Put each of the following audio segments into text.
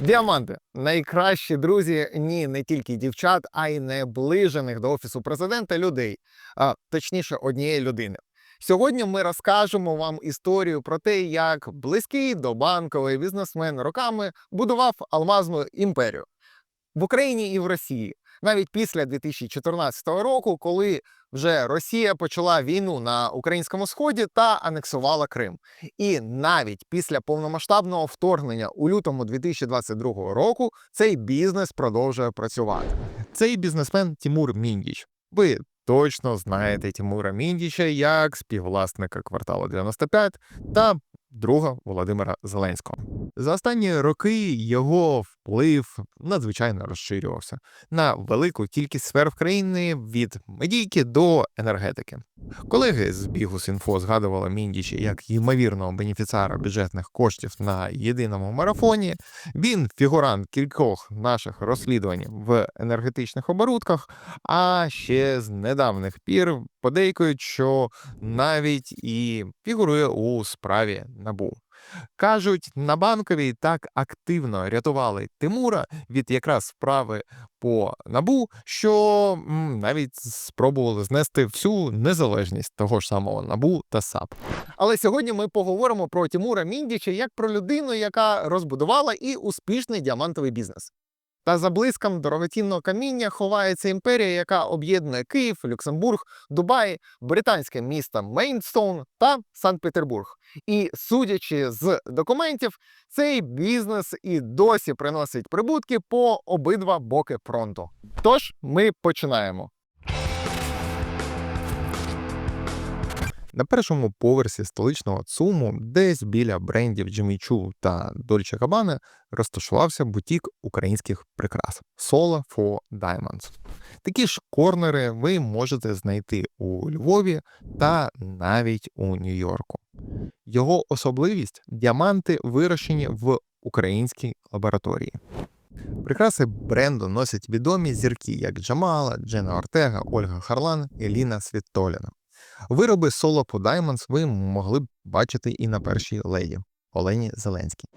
Діаманти. Найкращі друзі ні, не тільки дівчат, а й наближених до офісу президента людей, а точніше, однієї людини. Сьогодні ми розкажемо вам історію про те, як близький до банковий бізнесмен роками будував алмазну імперію. В Україні і в Росії, навіть після 2014 року, коли вже Росія почала війну на українському сході та анексувала Крим. І навіть після повномасштабного вторгнення у лютому 2022 року цей бізнес продовжує працювати. Цей бізнесмен Тимур Міндіч. Ви точно знаєте Тимура Міндіча як співвласника кварталу 95 та друга Володимира Зеленського. За останні роки його вплив надзвичайно розширювався на велику кількість сфер в країні від медійки до енергетики. Колеги з Бігус.Інфо згадували Міндіча як ймовірного бенефіціара бюджетних коштів на єдиному марафоні. Він фігурант кількох наших розслідувань в енергетичних оборудках. А ще з недавніх пір подейкують, що навіть і фігурує у справі набу. Кажуть, на банковій так активно рятували Тимура від якраз справи по набу, що навіть спробували знести всю незалежність того ж самого набу та САП. Але сьогодні ми поговоримо про Тимура Міндіча як про людину, яка розбудувала і успішний діамантовий бізнес. Та за блиском дорогоцінного каміння ховається імперія, яка об'єднує Київ, Люксембург, Дубай, британське місто Мейнстоун та Санкт-Петербург. І судячи з документів, цей бізнес і досі приносить прибутки по обидва боки фронту. Тож ми починаємо. На першому поверсі столичного ЦУМу, десь біля брендів Jimmy Choo та Dolce Gabbana, розташувався бутік українських прикрас Sola for Diamonds. Такі ж корнери ви можете знайти у Львові та навіть у Нью-Йорку. Його особливість діаманти вирощені в українській лабораторії. Прикраси бренду носять відомі зірки, як Джамала, Джена Ортега, Ольга Харлан і Ліна Світоліна. Вироби Solo по Diamonds ви могли б бачити і на першій леді Олені Зеленській.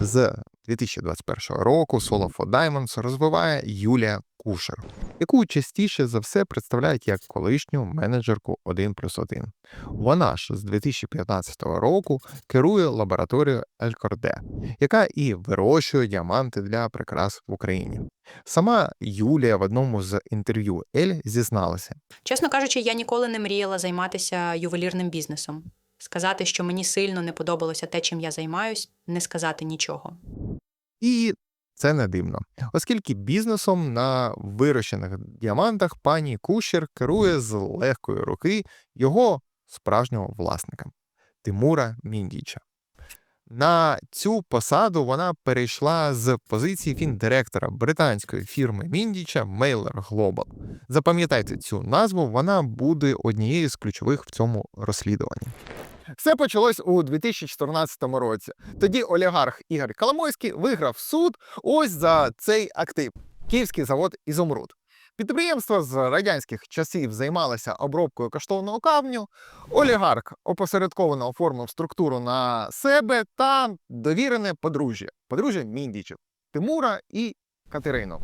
З 2021 року Solo for Diamonds розвиває Юлія Кушер, яку частіше за все представляють як колишню менеджерку 1 плюс 1. Вона ж з 2015 року керує лабораторією Елькорде, яка і вирощує діаманти для прикрас в Україні. Сама Юлія в одному з інтерв'ю Ель зізналася, Чесно кажучи, я ніколи не мріяла займатися ювелірним бізнесом. Сказати, що мені сильно не подобалося те, чим я займаюсь, не сказати нічого. І це не дивно, оскільки бізнесом на вирощених діамантах пані Кущер керує з легкої руки його справжнього власника Тимура Міндіча. На цю посаду вона перейшла з позиції фіндиректора британської фірми Міндіча Mailer Global. Запам'ятайте цю назву, вона буде однією з ключових в цьому розслідуванні. Все почалось у 2014 році. Тоді олігарх Ігор Коломойський виграв суд ось за цей актив Київський завод Ізумруд. Підприємство з радянських часів займалося обробкою коштовного камню. Олігарх опосередковано оформив структуру на себе та довірене подружжя подружжя Міндічів Тимура і Катерину.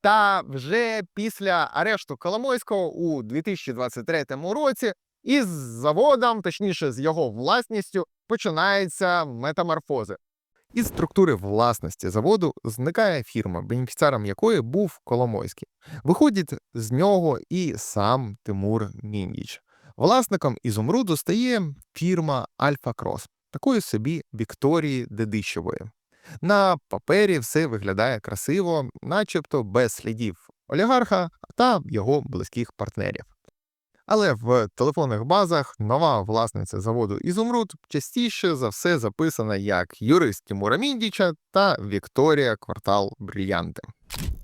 Та вже після арешту Коломойського у 2023 році із заводом, точніше, з його власністю, починаються метаморфози. Із структури власності заводу зникає фірма, бенефіціаром якої був Коломойський. Виходить з нього і сам Тимур Міндіч. Власником ізумруду стає фірма Альфа Крос, такої собі Вікторії Дедищевої. На папері все виглядає красиво, начебто без слідів олігарха та його близьких партнерів. Але в телефонних базах нова власниця заводу Ізумруд частіше за все записана як юрист Тимура Міндіча та Вікторія Квартал Брильянти.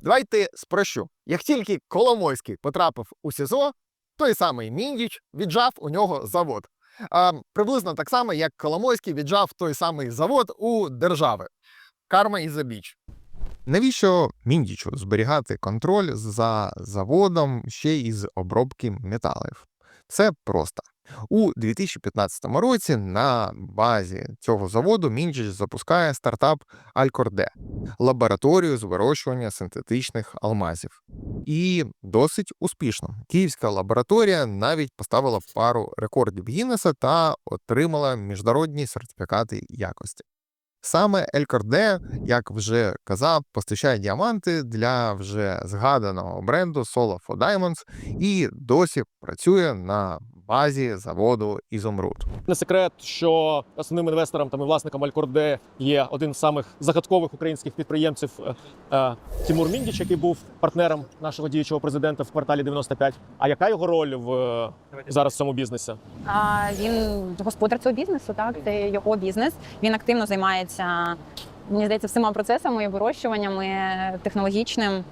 Давайте спрощу. Як тільки Коломойський потрапив у СІЗО, той самий Міндіч віджав у нього завод. А, приблизно так само, як Коломойський віджав той самий завод у держави. Карма і забіч. Навіщо Міндічу зберігати контроль за заводом ще й з обробки металів? Це просто. У 2015 році на базі цього заводу Мінджіч запускає стартап Алькорде лабораторію з вирощування синтетичних алмазів. І досить успішно. Київська лабораторія навіть поставила пару рекордів Гіннеса та отримала міжнародні сертифікати якості. Саме Елькорде, як вже казав, постачає діаманти для вже згаданого бренду Solo for Diamonds і досі працює на базі заводу Ізумруд. Не секрет, що основним інвестором там і власником Алькорде є один з самих загадкових українських підприємців е, е, Тимур Міндіч, який був партнером нашого діючого президента в кварталі 95. А яка його роль в е, зараз в цьому бізнесі? А він господар цього бізнесу, так це його бізнес. Він активно займається, мені здається, всіма процесами, вирощуваннями технологічним.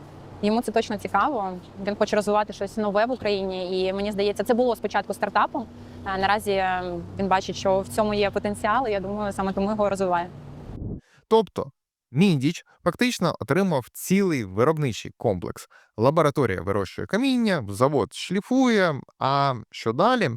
Йому це точно цікаво. Він хоче розвивати щось нове в Україні. І мені здається, це було спочатку стартапом. А наразі е, він бачить, що в цьому є потенціал. і Я думаю, саме тому його розвиває. Тобто Міндіч фактично отримав цілий виробничий комплекс. Лабораторія вирощує каміння, завод шліфує. А що далі?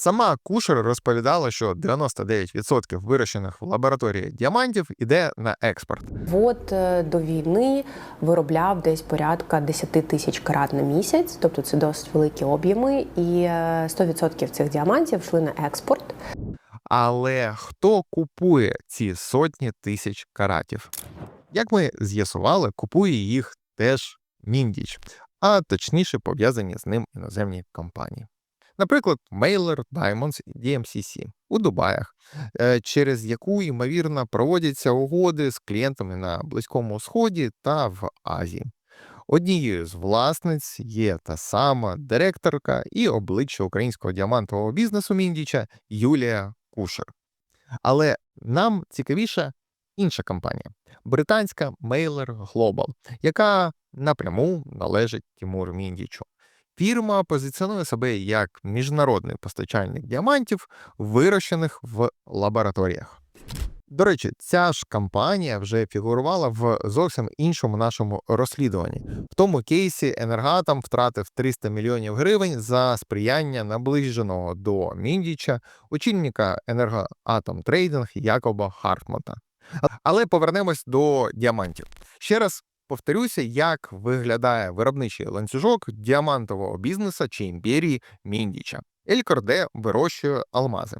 Сама Кушер розповідала, що 99% вирощених в лабораторії діамантів іде на експорт. Завод е, до війни виробляв десь порядка 10 тисяч карат на місяць, тобто це досить великі об'єми, і е, 100% цих діамантів йшли на експорт. Але хто купує ці сотні тисяч каратів? Як ми з'ясували, купує їх теж Міндіч, а точніше пов'язані з ним іноземні компанії. Наприклад, Mailer Diamonds DMCC у Дубаях, е, через яку, ймовірно, проводяться угоди з клієнтами на Близькому Сході та в Азії. Однією з власниць є та сама директорка і обличчя українського діамантового бізнесу Міндіча Юлія Кушер. Але нам цікавіша інша компанія британська Mailer Global, яка напряму належить Тимуру Міндічу. Фірма позиціонує себе як міжнародний постачальник діамантів, вирощених в лабораторіях. До речі, ця ж компанія вже фігурувала в зовсім іншому нашому розслідуванні. В тому кейсі Енергатом втратив 300 мільйонів гривень за сприяння наближеного до Міндіча очільника енергоатом трейдинг Якоба Хартмонта. Але повернемось до діамантів. Ще раз повторюся, як виглядає виробничий ланцюжок діамантового бізнесу чи імперії Міндіча. Елькорде вирощує алмази.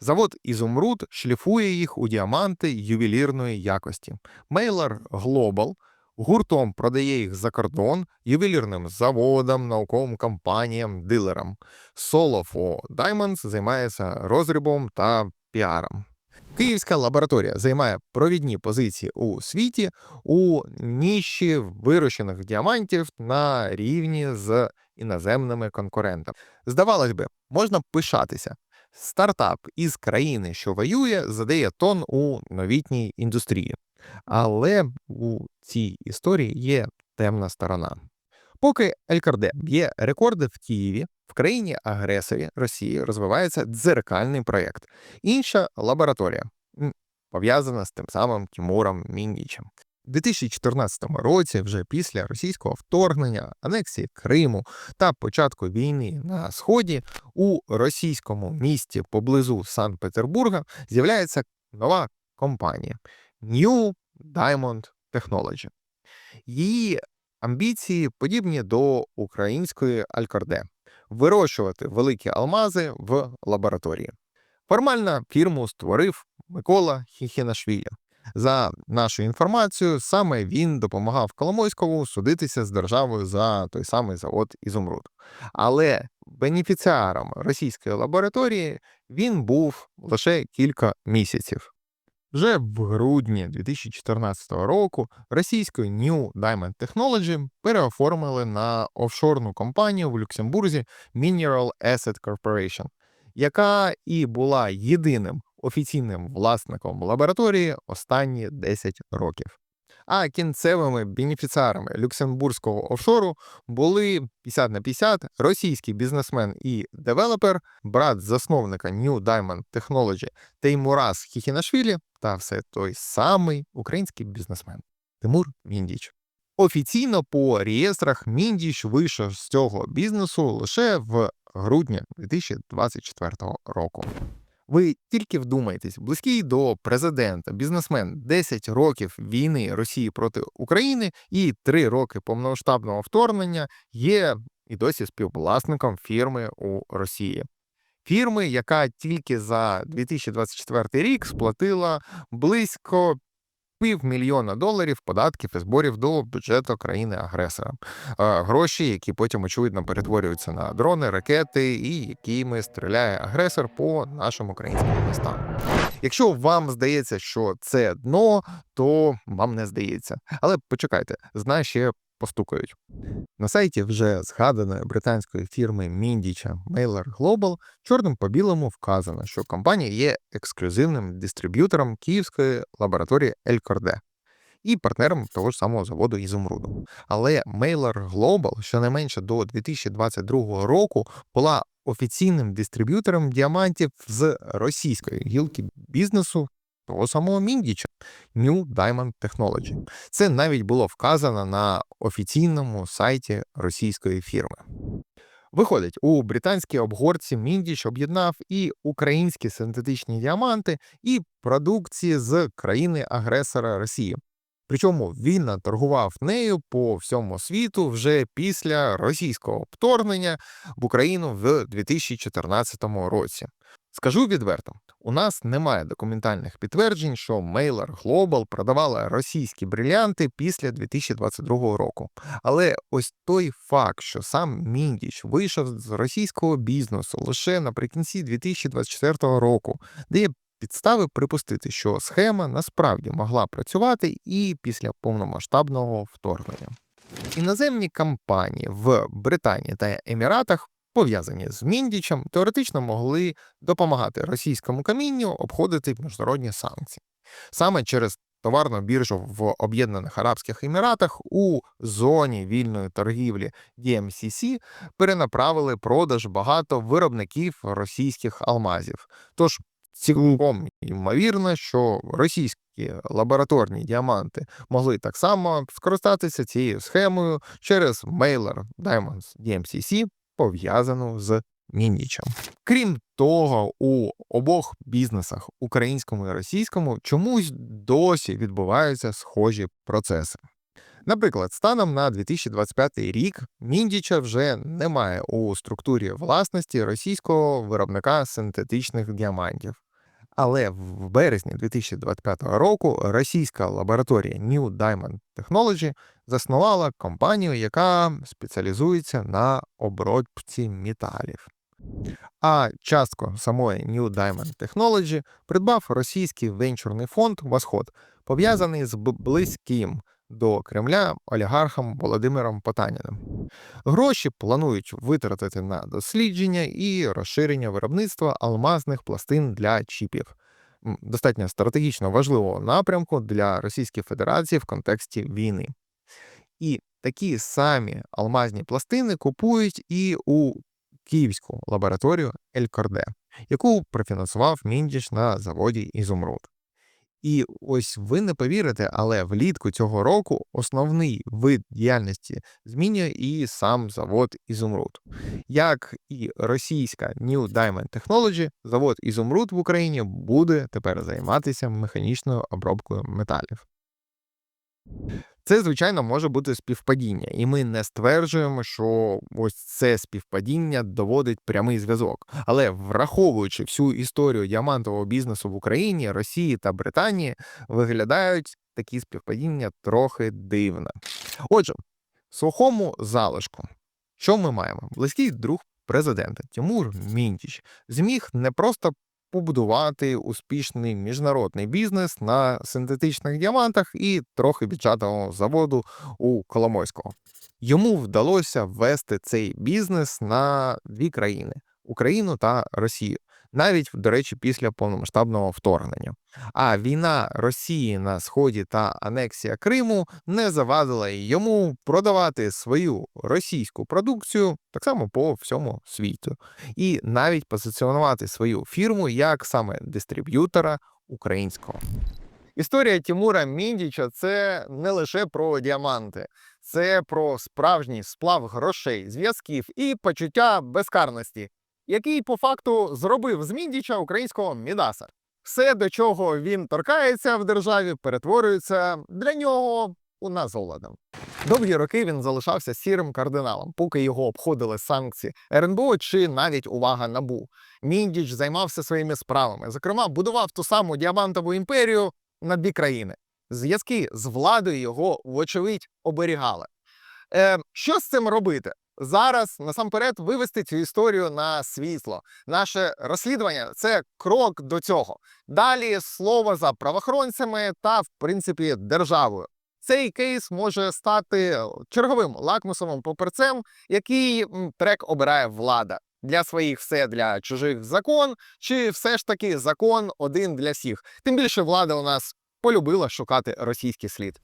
Завод Ізумруд шліфує їх у діаманти ювелірної якості. Mailer Global гуртом продає їх за кордон ювелірним заводам, науковим компаніям, дилерам. For Diamonds займається розрібом та піаром. Київська лабораторія займає провідні позиції у світі у ніші вирощених діамантів на рівні з іноземними конкурентами. Здавалось би, можна пишатися. Стартап із країни, що воює, задає тон у новітній індустрії. Але у цій історії є темна сторона. Поки Елькарде б'є рекорди в Києві, в країні агресорі Росії розвивається дзеркальний проєкт. Інша лабораторія пов'язана з тим самим Тимуром Міндічем. У 2014 році, вже після російського вторгнення, анексії Криму та початку війни на сході, у російському місті поблизу Санкт-Петербурга з'являється нова компанія New Diamond Technology. Її амбіції подібні до української Алькорде вирощувати великі алмази в лабораторії. Формально фірму створив Микола Хіхінашвілі. За нашою інформацією, саме він допомагав Коломойському судитися з державою за той самий завод Ізумруд. Але бенефіціаром російської лабораторії він був лише кілька місяців. Вже в грудні 2014 року російську New Diamond Technology переоформили на офшорну компанію в Люксембурзі Mineral Asset Corporation, яка і була єдиним офіційним власником лабораторії останні 10 років. А кінцевими бенефіціарами люксембурзького офшору були 50 на 50 російський бізнесмен і девелопер, брат засновника New Diamond Technology Теймурас Хіхінашвілі та все той самий український бізнесмен Тимур Міндіч. Офіційно по реєстрах Міндіч вийшов з цього бізнесу лише в грудня 2024 року. Ви тільки вдумайтесь, близький до президента, бізнесмен 10 років війни Росії проти України і 3 роки повномасштабного вторгнення є і досі співвласником фірми у Росії. Фірми, яка тільки за 2024 рік сплатила близько півмільйона доларів податків і зборів до бюджету країни-агресора. Гроші, які потім очевидно перетворюються на дрони, ракети, і якими стріляє агресор по нашим українським містам. Якщо вам здається, що це дно, то вам не здається. Але почекайте, знаю, ще постукають. На сайті вже згаданої британської фірми Міндіча Mailer Global чорним по білому вказано, що компанія є ексклюзивним дистриб'ютором київської лабораторії Елькорде і партнером того ж самого заводу Ізумруду. Але Mailer Global щонайменше до 2022 року була офіційним дистриб'ютором діамантів з російської гілки бізнесу того самого Міндіча New Diamond Technology. Це навіть було вказано на офіційному сайті російської фірми. Виходить, у британській обгорці Міндіч об'єднав і українські синтетичні діаманти, і продукції з країни-агресора Росії. Причому він торгував нею по всьому світу вже після російського вторгнення в Україну в 2014 році. Скажу відверто, у нас немає документальних підтверджень, що Mailer Global продавала російські брилянти після 2022 року. Але ось той факт, що сам Міндіч вийшов з російського бізнесу лише наприкінці 2024 року, дає підстави припустити, що схема насправді могла працювати і після повномасштабного вторгнення. Іноземні компанії в Британії та Еміратах, пов'язані з Міндічем, теоретично могли допомагати російському камінню обходити міжнародні санкції. Саме через товарну біржу в Об'єднаних Арабських Еміратах у зоні вільної торгівлі DMCC перенаправили продаж багато виробників російських алмазів. Тож цілком ймовірно, що російські лабораторні діаманти могли так само скористатися цією схемою через Mailer Diamonds DMCC, пов'язану з Мінічем. Крім того, у обох бізнесах, українському і російському, чомусь досі відбуваються схожі процеси. Наприклад, станом на 2025 рік Міндіча вже немає у структурі власності російського виробника синтетичних діамантів. Але в березні 2025 року російська лабораторія New Diamond Technology заснувала компанію, яка спеціалізується на обробці металів. А частку самої New Diamond Technology придбав російський венчурний фонд Восход, пов'язаний з близьким до Кремля олігархом Володимиром Потаніним. Гроші планують витратити на дослідження і розширення виробництва алмазних пластин для чіпів. Достатньо стратегічно важливого напрямку для Російської Федерації в контексті війни. І такі самі алмазні пластини купують і у київську лабораторію Елькорде, яку профінансував Міндіч на заводі Ізумруд. І ось ви не повірите, але влітку цього року основний вид діяльності змінює і сам завод Ізумруд. Як і російська New Diamond Technology, завод Ізумруд в Україні буде тепер займатися механічною обробкою металів. Це, звичайно, може бути співпадіння, і ми не стверджуємо, що ось це співпадіння доводить прямий зв'язок. Але враховуючи всю історію діамантового бізнесу в Україні, Росії та Британії, виглядають такі співпадіння трохи дивно. Отже, сухому залишку, що ми маємо? Близький друг президента Тимур Мінтіч зміг не просто побудувати успішний міжнародний бізнес на синтетичних діамантах і трохи бічатого заводу у Коломойського. Йому вдалося ввести цей бізнес на дві країни Україну та Росію, навіть, до речі, після повномасштабного вторгнення. А війна Росії на сході та анексія Криму не завадила йому продавати свою російську продукцію так само по всьому світу, і навіть позиціонувати свою фірму як саме дистриб'ютора українського. Історія Тимура Міндіча це не лише про діаманти, це про справжній сплав грошей, зв'язків і почуття безкарності, який по факту зробив з Міндіча українського Мідаса. Все, до чого він торкається в державі, перетворюється для нього у нас назолодом. Довгі роки він залишався сірим кардиналом, поки його обходили санкції РНБО чи навіть увага набу. Міндіч займався своїми справами. Зокрема, будував ту саму діамантову імперію на дві країни. Зв'язки з владою його, вочевидь, оберігали. Е, що з цим робити? Зараз насамперед вивести цю історію на світло. Наше розслідування це крок до цього. Далі слово за правоохоронцями та, в принципі, державою. Цей кейс може стати черговим лакмусовим паперцем, який трек обирає влада. Для своїх все для чужих закон, чи все ж таки закон один для всіх. Тим більше влада у нас полюбила шукати російський слід.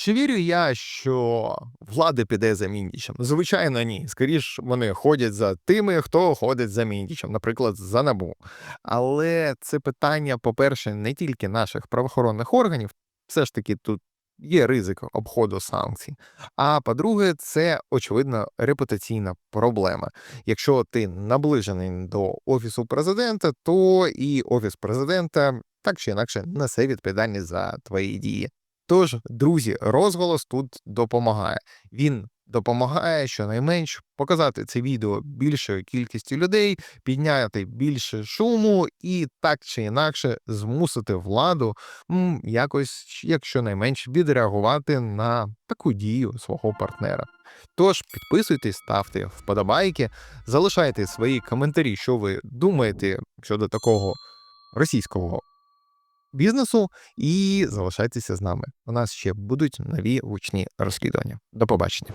Чи вірю я, що влада піде за Міндічем? Звичайно, ні. Скоріш вони ходять за тими, хто ходить за Міндічем, наприклад, за набу. Але це питання, по-перше, не тільки наших правоохоронних органів, все ж таки тут є ризик обходу санкцій. А по-друге, це очевидно репутаційна проблема. Якщо ти наближений до офісу президента, то і офіс президента так чи інакше несе відповідальність за твої дії. Тож, друзі, розголос тут допомагає. Він допомагає щонайменш показати це відео більшою кількістю людей, підняти більше шуму і так чи інакше змусити владу якось, якщо найменш, відреагувати на таку дію свого партнера. Тож підписуйтесь, ставте вподобайки, залишайте свої коментарі, що ви думаєте щодо такого російського бізнесу, і залишайтеся з нами. У нас ще будуть нові гучні розслідування. До побачення.